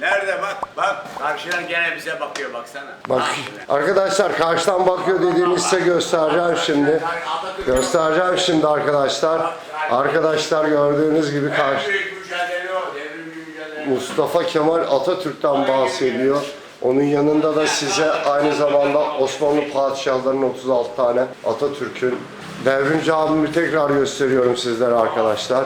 Nerede bak bak. Karşıdan gene bize bakıyor baksana. Bak arkadaşlar karşıdan bakıyor dediğimi size göstereceğim şimdi. Göstereceğim şimdi arkadaşlar. Arkadaşlar gördüğünüz gibi karşı. Mustafa Kemal Atatürk'ten bahsediyor. Onun yanında da size aynı zamanda Osmanlı padişahlarının 36 tane Atatürk'ün Devrimci abimi tekrar gösteriyorum sizlere arkadaşlar.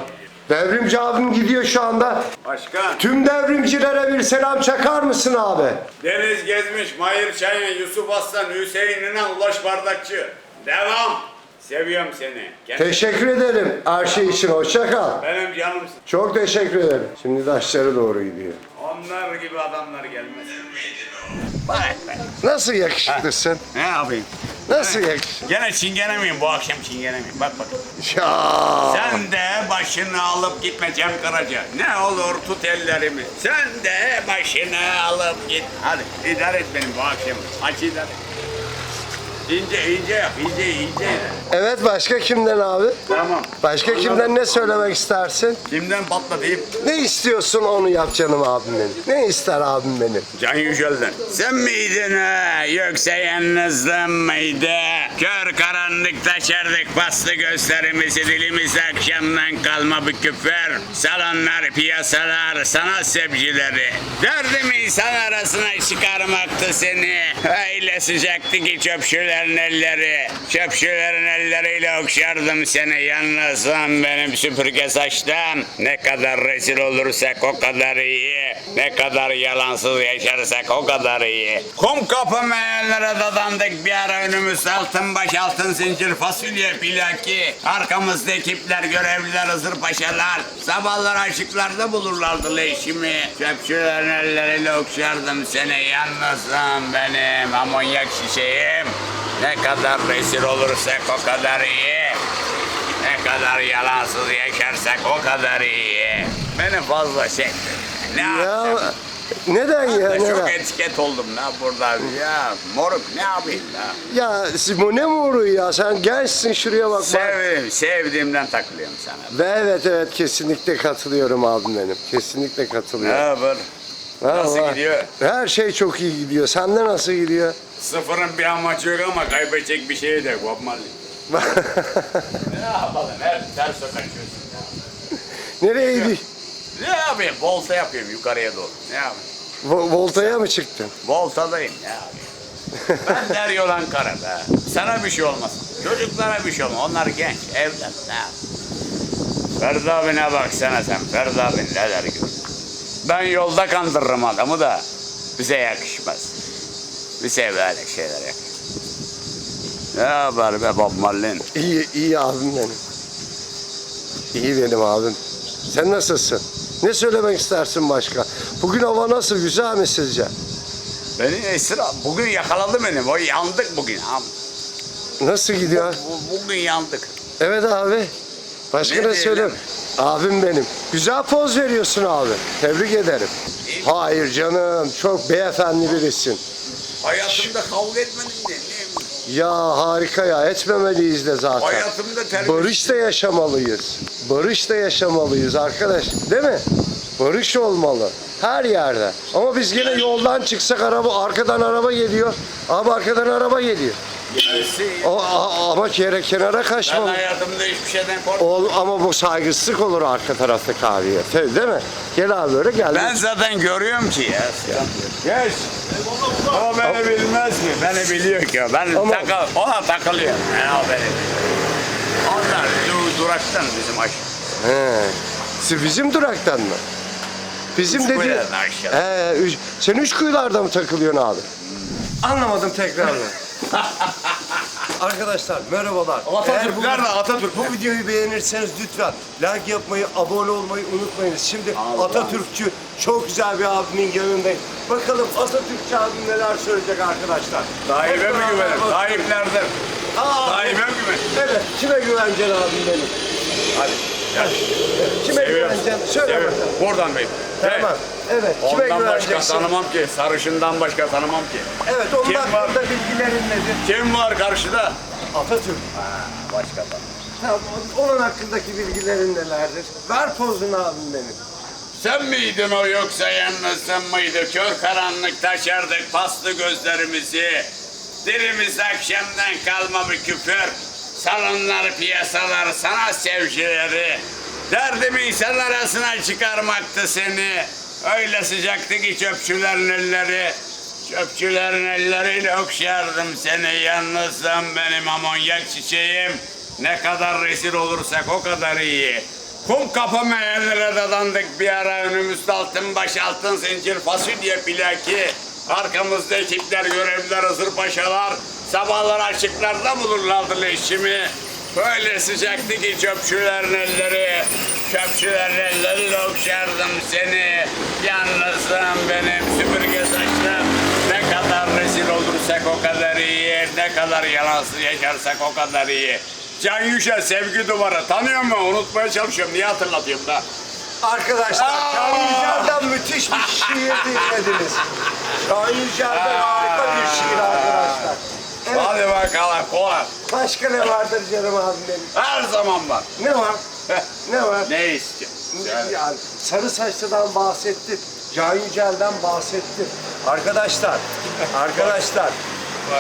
Devrimci abim gidiyor şu anda. Başkan. Tüm devrimcilere bir selam çakar mısın abi? Deniz Gezmiş, Mahir Şahin, Yusuf Aslan, Hüseyin İnan, Ulaş Bardakçı. Devam. Seviyorum seni. Kendine- Teşekkür ederim her şey için. Hoşça kal. Benim canımsın. Çok teşekkür ederim. Şimdi taşlara doğru gidiyor. Onlar gibi adamlar gelmez. Bak be. Nasıl yakışıklısın? Ne yapayım? Nasıl yakışıklı? Gene çingene miyim? Bu akşam çingene miyim? Bak bak. Ya. Sen de başını alıp gitme Cem Karaca. Ne olur tut ellerimi. Sen de başını alıp git. Hadi idare et benim bu akşam. Aç idare et. İnce ince yap. ince ince. Evet başka kimden abi? Tamam. Başka kimden ne söylemek istersin? Kimden patlatayım? Ne istiyorsun onu yap canım abim benim. Ne ister abim benim? Can Yücel'den. Sen miydin ha? Yoksa yalnızlığın mıydı? Kör karanlık taşardık bastı gösterimizi dilimizde akşamdan kalma bir küfür. Salonlar, piyasalar, sanat sebcileri. Derdim insan arasına çıkarmaktı seni. Öyle sıcaktı ki çöpçülerin elleri. Çöpçülerin elleriyle okşardım seni. Yalnızım benim süpürge saçtan. Ne kadar rezil olursak o kadar iyi. Ne kadar yalansız yaşarsak o kadar iyi. Kum kapı meyellere dadandık bir ara önümüz altın baş altın zincir fasulye pilaki. Arkamızda ekipler görevliler hızır paşalar. Sabahlar aşıklarda bulurlardı leşimi. Çöpçülerin elleriyle okşardım seni. Yalnızım benim amonyak şişeyim. Ne kadar rezil olursak o kadar iyi. Ne kadar yalansız yaşarsak o kadar iyi. Beni fazla çekti. Ne Ya yapacağım? neden ya Ben çok neden? etiket oldum la burada ya. Moruk ne yapayım la? Ya bu ne moru ya sen gençsin şuraya bak. bak. Sevdim, sevdiğimden takılıyorum sana. Ve evet evet kesinlikle katılıyorum abim benim. Kesinlikle Ne katılıyorum. haber? Nasıl Vallahi. gidiyor? Her şey çok iyi gidiyor. Sende nasıl gidiyor? Sıfırın bir amacı yok ama kaybedecek bir şey de yok. Ne yapalım? Her ters kaçıyorsun ya. Nereye gidiyor? Ne yapayım? Volta yapıyorum yukarıya doğru. Ne yapayım? Vo- Volta'ya mı çıktın? Voltadayım ne yapayım? Ben der yolan kara be. Sana bir şey olmasın. Çocuklara bir şey olmaz. Onlar genç, evlat ne yapayım? Ferdi abine baksana sen. Ferdi abi neler görüyor. Ben yolda kandırırım adamı da bize yakışmaz. Bize böyle şeyler yakışmaz. Ne haber be Bob Marley? İyi, iyi abim benim. İyi benim abim. Sen nasılsın? Ne söylemek istersin başka? Bugün hava nasıl? Güzel mi sizce? Beni esir al. Bugün yakaladı beni. O yandık bugün. Am- Nasıl gidiyor? Bu- Bugün yandık. Evet abi. Başka Ne ne, diyelim? söyleyeyim? Abim benim. Güzel poz veriyorsun abi. Tebrik ederim. Hayır canım. Çok beyefendi birisin. Hayatımda kavga etmedim de. Ya harika ya. Etmemeliyiz de zaten. Hayatımda terbiye... Barışta yaşamalıyız. Barışta yaşamalıyız arkadaş. Değil mi? Barış olmalı. Her yerde. Ama biz gene yoldan çıksak araba arkadan araba geliyor. Abi arkadan araba geliyor. O, a- ama kere kenara Ben kaçmalı. hayatımda hiçbir şeyden korkmam. Ol, ama bu saygısızlık olur arka taraftaki abiye. Tabii değil mi? Gel abi böyle gel. Ben zaten görüyorum ki ya. Geç. O beni bilmez mi? Beni biliyor ki. Ben Ama- takıl, ona takılıyorum. Yani o beni biliyor. Onlar du- duraktan bizim aşağı. He. Siz bizim duraktan mı? Bizim Üç dedi. kuyulardan aşağı. He, üç, sen üç kuyularda mı takılıyorsun abi? Anlamadım tekrarla. Arkadaşlar merhabalar. Bu, nerede Atatürk? bu videoyu beğenirseniz lütfen like yapmayı, abone olmayı unutmayınız. Şimdi Atatürkçü çok güzel bir abimin yanındayım. Bakalım Atatürkçü abim neler söyleyecek arkadaşlar. Tayyip'e Hep mi beraber güvenin? bakalım. Tayyip nerede? Aa, Tayyip'e mi güvenin? Evet, kime güvencen abim benim? Hadi. Kime Seviyorum. güvencen? Söyle Seviyorum. bakalım. Buradan beyim. Tamam. Evet, kime Ondan başka güveneceksin? tanımam ki. Sarışından başka tanımam ki. Evet, onun Kim var? hakkında bilgilerin nedir? Kim var karşıda? Atatürk. Başka tanımam. Tamam, onun hakkındaki bilgilerin nelerdir? Ver pozunu abim benim. Sen miydin o yoksa yalnızın mıydı? Kör karanlık taşardık paslı gözlerimizi. Dilimiz akşamdan kalma bir küfür. Salonlar, piyasalar, sanat sevcileri. Derdim insan arasına çıkarmaktı seni. Öyle sıcaktı ki çöpçülerin elleri. Çöpçülerin elleriyle okşardım seni. Yalnızdım benim amonyak çiçeğim. Ne kadar rezil olursak o kadar iyi. Kum kapı meyellere dadandık bir ara önümüzde altın baş altın zincir fasulye plaki. Arkamızda ekipler görevliler hazır paşalar. Sabahlar açıklarda bulurlardı leşimi. Böyle sıcaktı ki çöpçülerin elleri. Çöpçülerin elleriyle okşardım seni. Yalnızım benim süpürge saçlım. Ne kadar rezil olursak o kadar iyi. Ne kadar yalansız yaşarsak o kadar iyi. Can Yücel sevgi duvarı tanıyor mu? Unutmaya çalışıyorum. Niye hatırlatıyorum da? Arkadaşlar! Can Yücel'den müthiş bir şiir dinlediniz. Can Yücel'den harika bir şiir arkadaşlar. Evet, Hadi bakalım kolay. başka ne vardır canım abim benim? Her zaman var. Ne var? Ne var? ne istiyorsun? Söyle. Yani sarı saçlıdan bahsettik. Can Yücel'den bahsettik. Arkadaşlar, arkadaşlar.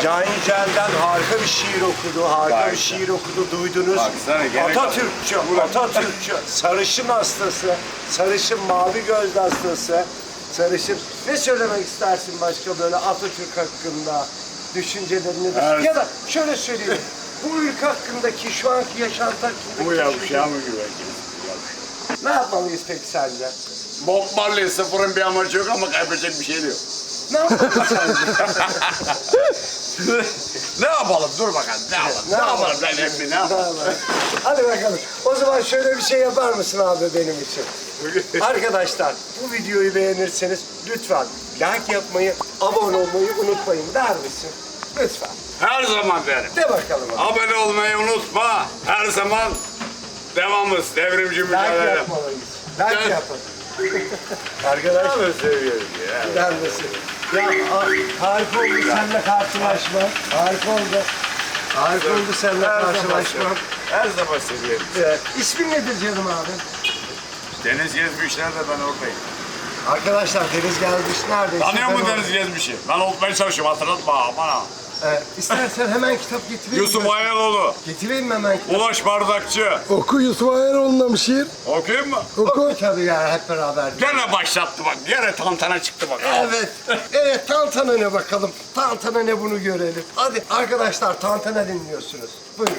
Can Yücel'den harika bir şiir okudu, harika Bak bir şiir okudu, duydunuz. Baksana, Atatürkçü, Atatürkçü, sarışın hastası, sarışın mavi gözlü hastası, sarışın. Ne söylemek istersin başka böyle Atatürk hakkında, düşüncelerini de? Her- Ya da şöyle söyleyeyim, bu ülke hakkındaki, şu anki yaşantı hakkındaki Bu düşüncelerini- mı güveneceğiz? ne yapmalıyız peki sence? Bob Marley sıfırın bir amacı yok ama kaybedecek bir şey de yok. Ne yapmalıyız sence? ne yapalım? Dur bakalım. Ne yapalım? Ne, yapalım? Lan emmi ne yapalım? Hadi bakalım. O zaman şöyle bir şey yapar mısın abi benim için? Arkadaşlar bu videoyu beğenirseniz lütfen like yapmayı, abone olmayı unutmayın der misin? Lütfen. Her zaman derim. De bakalım abi. Abone olmayı unutma. Her zaman devamız. Devrimci Like mücadele. yapmalıyız. Like Evet. yapın. Arkadaşlar seviyoruz ya. gider misin? Ya a- harika oldu seninle karşılaşmak. Harika oldu. Harika oldu seninle Her zaman. Her zaman seviyoruz. Evet. İsmin nedir canım abi? Deniz Gezmişler de ben oradayım. Arkadaşlar Deniz gelmiş neredeyse. Tanıyor ben mu Deniz Gezmiş'i? Ben unutmaya çalışıyorum hatırlatma aman ha. Evet. İstersen hemen kitap getireyim. Yusuf mi? Ayaloğlu, Getireyim mi hemen kitap? Ulaş Bardakçı. Oku Yusuf Ayaloğlu'ndan bir şiir. Okuyayım mı? Oku. Oku tabii ya hep beraber. Gene başlattı bak. Gene tantana çıktı bak. Evet. Evet tantana ne bakalım. Tantana ne bunu görelim. Hadi arkadaşlar tantana dinliyorsunuz. Buyurun.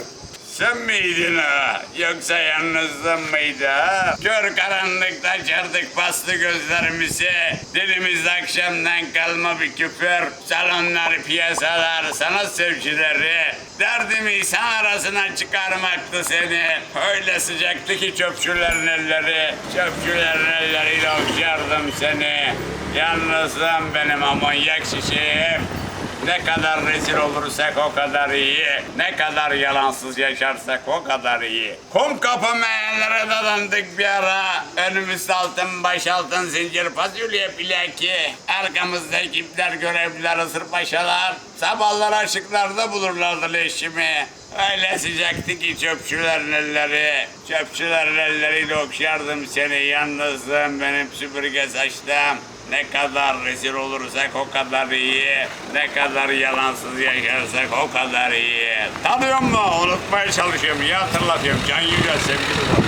Sen miydin ha? Yoksa yalnızlığın mıydı ha? Kör karanlıkta açardık paslı gözlerimizi. Dilimizde akşamdan kalma bir küfür. Salonlar, piyasalar, sanat sevcileri. Derdim insan arasına çıkarmaktı seni. Öyle sıcaktı ki çöpçülerin elleri. Çöpçülerin elleriyle okşardım seni. Yalnızlığım benim amonyak çiçeğim. Ne kadar rezil olursak o kadar iyi. Ne kadar yalansız yaşarsak o kadar iyi. Kum kapı meyhanlara dadandık bir ara. Önümüzde altın baş altın zincir fasulye plaki. Arkamızda ekipler görevliler ısır paşalar. Sabahlar açıklarda bulurlardı leşimi. Öyle sıcaktı ki çöpçülerin elleri. Çöpçülerin elleriyle okşardım seni. Yalnızlığım benim süpürge saçlım. Ne kadar rezil olursak o kadar iyi. Ne kadar yalansız yaşarsak o kadar iyi. Tanıyor musun? Unutmaya çalışıyorum. Ya hatırlatıyorum. Can Yücel sevgili var.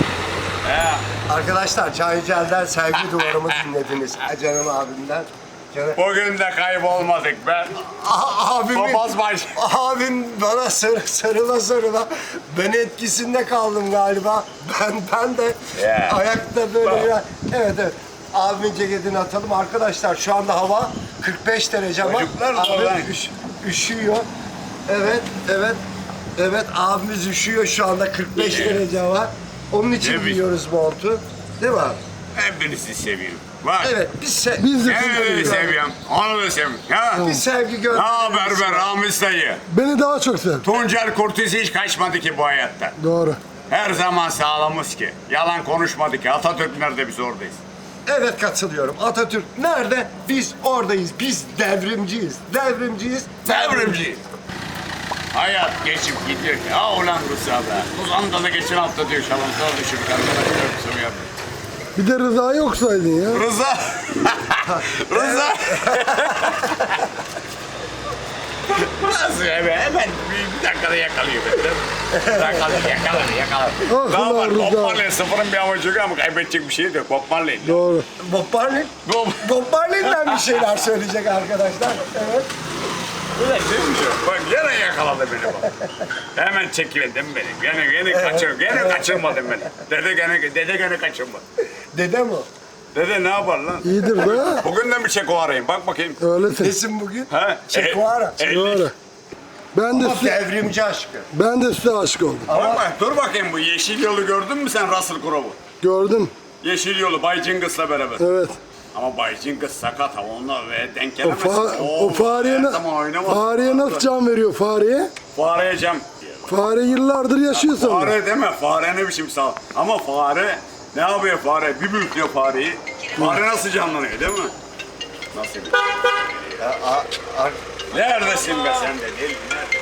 He. Arkadaşlar Can Yücel'den sevgi duvarımı dinlediniz. E, Canım abimden. Canım. Bugün de kaybolmadık be. A- abimin, Papaz baş. abim bana sar, sarıla sarıla ben etkisinde kaldım galiba. Ben ben de Ya. ayakta böyle biraz- evet evet. Abimin ceketini atalım. Arkadaşlar şu anda hava 45 derece ama Çocuklar abim üş- üşüyor. Evet, evet. Evet abimiz üşüyor şu anda 45 Evet. derece var. Onun için Evet. giyiyoruz montu. Değil mi abi? Hepinizi seviyorum. Bak. Evet biz, se- Biz de Seni de seni seviyorum. Onu da seviyorum. Ha? biz sevgi Ne gönderiyoruz. haber be Ramiz dayı? Beni daha çok sev. Tuncel Kurtiz hiç kaçmadı ki bu hayatta. Doğru. Her zaman sağlamız ki. Yalan konuşmadı ki. Atatürk nerede biz oradayız. Evet katılıyorum. Atatürk nerede? Biz oradayız. Biz devrimciyiz. Devrimciyiz. Devrimci. Hayat geçip gidiyor. Ya ulan Rıza be. Uzanda da geçen hafta diyor şalantığa düşürdük arkadaşlar. Kusura yapmayın. Bir de Rıza yoksaydın ya. Rıza. Rıza. Nasıl hemen, hemen bir, bir dakikada yakalıyor beni. Yakalıyor, yakalıyor, yakalıyor. Ah Daha var. Bob Marley sıfırın bir amacı yok ama kaybedecek bir şey de yok. Bob Marley. Doğru. Bob Marley. Bob. Bob Marley'den bir şeyler söyleyecek arkadaşlar. Evet. Öyle değil mi? Bak gene yakaladı beni bak. Hemen çekildim beni. Gene gene kaçır, gene kaçırmadın beni. Dede gene, dede gene kaçırmadı. Dede mi? Dede ne yapar lan? İyidir de. Bugün de bir çeko arayayım. Bak bakayım. Öylesin. Nesin bugün? Ha? Çekuara. E, elli. Doğru. Ben de Ama size, devrimci aşkı. ben de size aşık oldum. Bak bak, dur bakayım bu yeşil yolu gördün mü sen Russell Crowe'u? Gördüm. Yeşil yolu Bay Cingiz'le beraber. Evet. Ama Bay Cingiz sakat ama onunla ve denk O, gelemezsin. fa- Oo, o fareye, na- fareye nasıl can veriyor fareye? Fareye cam. Fare yıllardır yaşıyor sonra. Fare deme, fare ne biçim sağ. Ama fare ne yapıyor fare? Bir büyütüyor fareyi. Fare nasıl canlanıyor değil mi? Nasıl? Ya, a- a- Neredesin be sen de deli? Nerede?